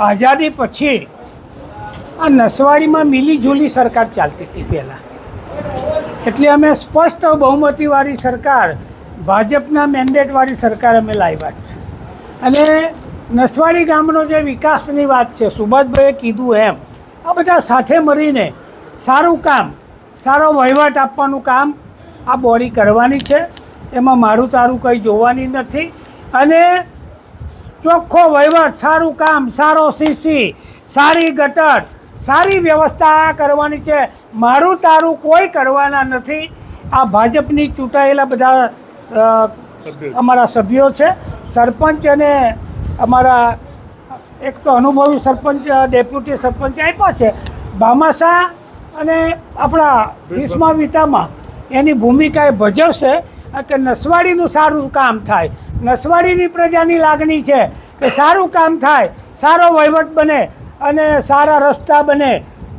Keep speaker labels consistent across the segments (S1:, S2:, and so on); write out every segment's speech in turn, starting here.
S1: આઝાદી પછી આ નસવાડીમાં મિલીજુલી સરકાર ચાલતી હતી પહેલાં. એટલે અમે સ્પષ્ટ બહુમતીવાળી સરકાર, ભાજપના મેન્ડેટવાળી સરકાર અમે લાવ્યા છે. અને નસવાડી ગામનો જે વિકાસની વાત છે, સુભાષભાઈએ કીધું એમ, આ બધા સાથે મળીને સારું કામ, સારો વહીવટ આપવાનું કામ આ બોડી કરવાની છે. એમાં મારું તારું કંઈ જોવાની નથી. અને ચોખ્ખો વહીવટ સારું કામ સારો સીસી સારી ગટર સારી વ્યવસ્થા કરવાની છે. મારું તારું કોઈ કરવાના નથી. આ ભાજપની ચૂંટાયેલા બધા અમારા સભ્યો છે. સરપંચ અને અમારા એક તો અનુભવી સરપંચ ડેપ્યુટી સરપંચ આપ્યા છે. બામાસા અને આપણા વિસ્મા વિતામાં એની ભૂમિકા એ ભજવશે. કે નસવાડીનું સારું કામ થાય. નસવાડીની પ્રજાની લાગણી છે કે સારું કામ થાય, સારો વહીવટ બને અને સારા રસ્તા બને,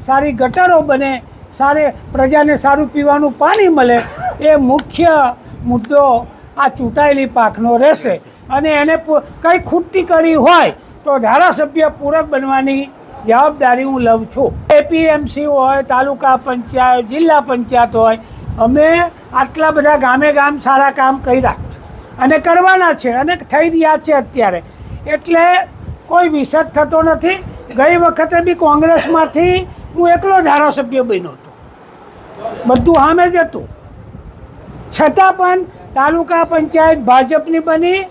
S1: સારી ગટરો બને, સારી પ્રજાને સારું પીવાનું પાણી મળે એ મુખ્ય મુદ્દો આ ચૂંટાયેલી પાકનો રહેશે. અને એને કંઈ ખૂટતી કરી હોય તો ધારાસભ્ય પૂરક બનવાની જવાબદારી હું લઉં છું. એપીએમસી હોય, તાલુકા પંચાયત, જિલ્લા પંચાયત હોય અમે આટલા બધા ગામે ગામ સારા કામ કર્યા છે અને કરવાના છે, અને થઈ રહ્યા છે અત્યારે. એટલે કોઈ વિષદ થતો નથી. ગઈ વખતે બી કોંગ્રેસમાંથી હું એકલો ધારાસભ્ય બન્યો હતો. બધું સામે જ હતું. છતાં પણ તાલુકા પંચાયત ભાજપની બની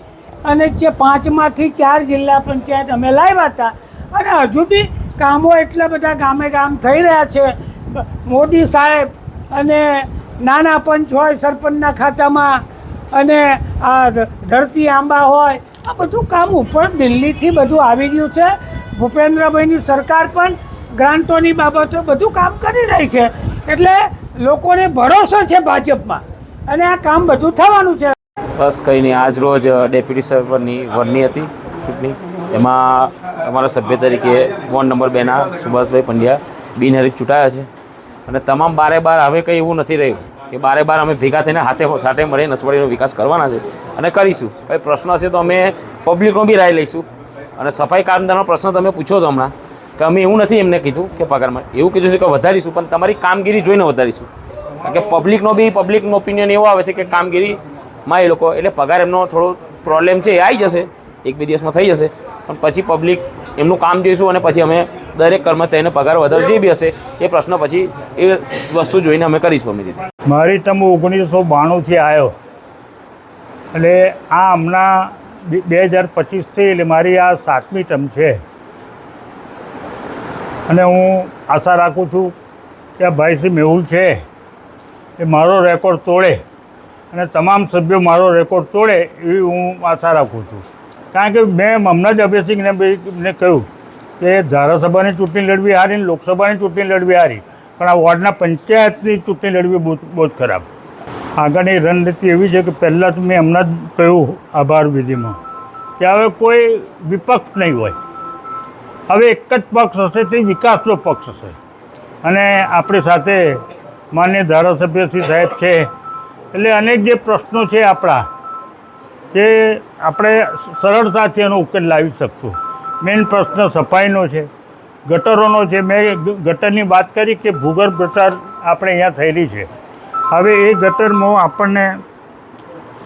S1: અને જે પાંચમાંથી ચાર જિલ્લા પંચાયત અમે લાવ્યા હતા. અને હજુ બી કામો એટલા બધા ગામે ગામ થઈ રહ્યા છે. મોદી સાહેબ અને નાના પંચ હોય, સરપંચના ખાતામાં અને આ ધરતી આંબા હોય, આ બધું કામ ઉપર દિલ્હીથી બધું આવી રહ્યું છે. ભૂપેન્દ્રભાઈની સરકાર પણ ગ્રાન્ટોની બાબતો બધું કામ કરી રહી છે. એટલે લોકોને ભરોસો છે ભાજપમાં. અને આ કામ બધું થવાનું છે.
S2: બસ કંઈ નહીં, આજ રોજ ડેપ્યુટી સરપંચની વરની હતી ચૂંટણી. એમાં અમારા સભ્ય તરીકે વોર્ડ નંબર બેના સુભાષભાઈ પંડ્યા બિનહરીફ ચૂંટાયા છે. અને તમામ બારે બાર હવે કંઈ એવું નથી રહ્યું કે બારે બાર અમે ભેગા થઈને હાથે સાથે મળીને નસવાડીનો વિકાસ કરવાના છે અને કરીશું. કંઈ પ્રશ્ન હશે તો અમે પબ્લિકનો બી રાય લઈશું. અને સફાઈ કામદારનો પ્રશ્ન તમે પૂછો તો હમણાં કે અમે એવું નથી એમને કીધું કે પગારમાં એવું કીધું છે કે વધારીશું, પણ તમારી કામગીરી જોઈને વધારીશું. કારણ કે પબ્લિકનો બી પબ્લિકનો ઓપિનિયન એવો આવે છે કે કામગીરીમાં એ લોકો, એટલે પગાર એમનો થોડો પ્રોબ્લેમ છે એ આવી જશે, એક બે દિવસમાં થઈ જશે. પણ પછી પબ્લિક એમનું કામ જોઈશું અને પછી અમે દરેક કર્મચારીને પગાર વધારે જે બી હશે, એ પ્રશ્ન પછી એ વસ્તુ જોઈને અમે કરીશું અમે રીતે.
S3: મારી ટર્મ ઓગણીસો બાણુંથી આવ્યો. એટલે આ હમણાં બે- હજાર પચીસથી એટલે મારી આ સાતમી ટર્મ છે. અને હું આશા રાખું છું કે આ ભાઈ શ્રી મેહુલ છે, એ મારો રેકોર્ડ તોડે અને તમામ સભ્યો મારો રેકોર્ડ તોડે એવી હું આશા રાખું છું. કારણ કે મેં હમણાં જ અભયસિંહને ને કહ્યું કે ધારાસભાની ચૂંટણી લડવી હારી ને લોકસભાની ચૂંટણી લડવી હારી. પણ આ વોર્ડના પંચાયતની ચૂંટણી લડવી બહુ બહુ જ ખરાબ. આગળની રણનીતિ એવી છે કે પહેલાં તો મેં હમણાં જ કહ્યું આભાર વિધિમાં કે હવે કોઈ વિપક્ષ નહીં હોય. હવે એક જ પક્ષ હશે તે વિકાસનો પક્ષ હશે. અને આપણી સાથે માન્ય ધારાસભ્ય શ્રી સાહેબ છે. એટલે અનેક જે પ્રશ્નો છે આપણા કે આપણે સરળતાથી એનો ઉકેલ લાવી શકશું. મેઇન પ્રશ્ન સફાઈનો છે. ગટરોનો છે. મેં ગટરની વાત કરી કે ભૂગર્ભ ગટર આપણે અહીંયા થયેલી છે. હવે એ ગટરમાં આપણને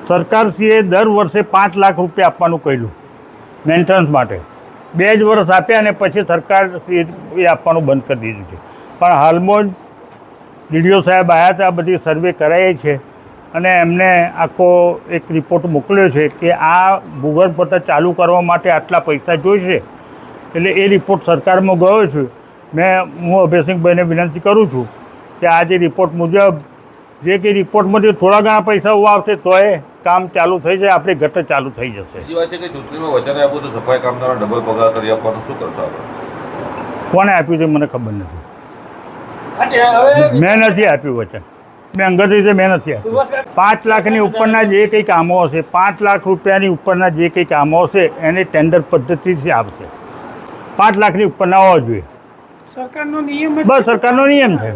S3: સરકારશ્રીએ દર વર્ષે પાંચ લાખ રૂપિયા આપવાનું કહ્યું મેન્ટેનન્સ માટે. બે જ વર્ષ આપ્યા અને પછી સરકારશ્રીએ એ આપવાનું બંધ કરી દીધું છે. પણ હાલમાં જ ડીડીઓ સાહેબ આવ્યા હતા બધી સર્વે કરાઈ છે. અને એમને આખો એક રિપોર્ટ મોકલ્યો છે કે આ ભૂગર્ભ ગટર ચાલુ કરવા માટે આટલા પૈસા જોઈશે. એટલે એ રિપોર્ટ સરકારમાં ગયો છે. મેં હું અભયસિંહભાઈને વિનંતી કરું છું કે આ જે રિપોર્ટ મુજબ જે કે રિપોર્ટમાંથી થોડા ઘણા પૈસા આવશે તોય કામ ચાલુ થઈ જાય આપણે ગટર ચાલુ થઈ જશે.
S4: બીજી વાત છે કે ચૂંટણીમાં વચન આપ્યું તો સફાઈ કામદારો ડબલ પગાર કરી આપવાનું શું કરશો આપણે?
S3: કોણે આપ્યું છે મને ખબર નથી. મેં નથી આપ્યું વચન. મેં અંગત રીતે મેં નથી પાંચ લાખની ઉપરના જે કંઈ કામો હશે પાંચ લાખ રૂપિયાની ઉપરના જે કંઈ કામો હશે એને ટેન્ડર પદ્ધતિથી આવશે પાંચ લાખની ઉપરના હોવા જોઈએ.
S1: સરકારનો નિયમ
S3: બસ સરકારનો નિયમ છે.